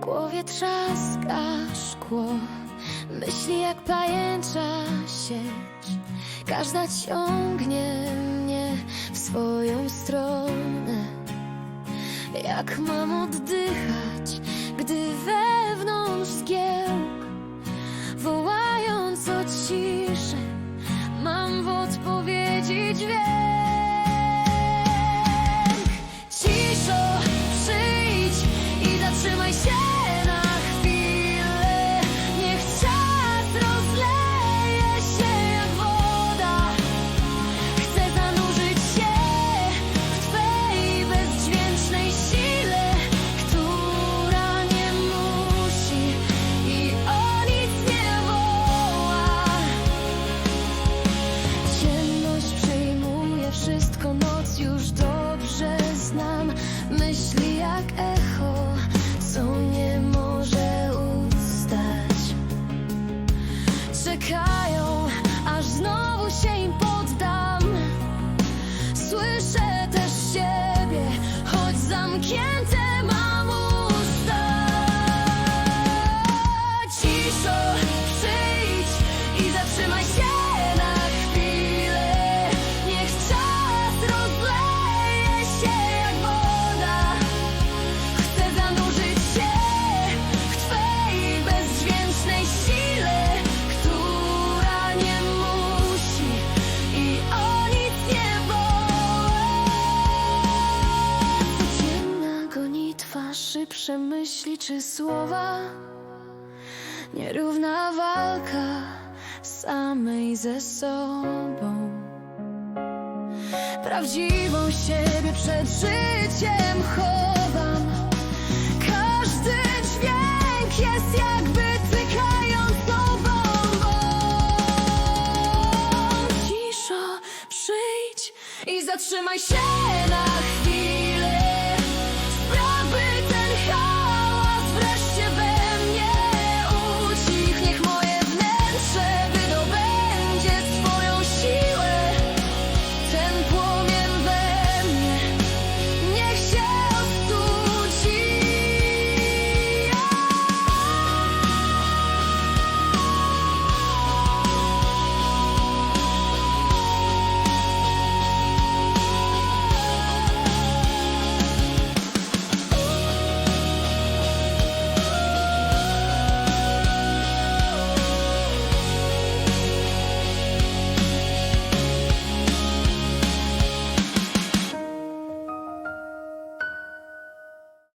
głowie trzaska szkło Myśli jak pajęcza sieć. Każda ciągnie mnie w swoją stronę. Jak mam oddychać, gdy wewnątrz zgiełk Wołając o ciszę Mam w odpowiedzi dźwięk już dobrze znam. Myśli jak echo, co nie może ustać. Czekają, aż znowu się im poddam. Słyszę też siebie, choć zamknięte mam usta. Ciszo, gonitwa, szybsze myśli czy słowa? Nierówna walka samej ze sobą. Prawdziwą siebie przed życiem chowam. Każdy dźwięk jest jakby tykającą bombą Ciszo, przyjdź i zatrzymaj się na chwilę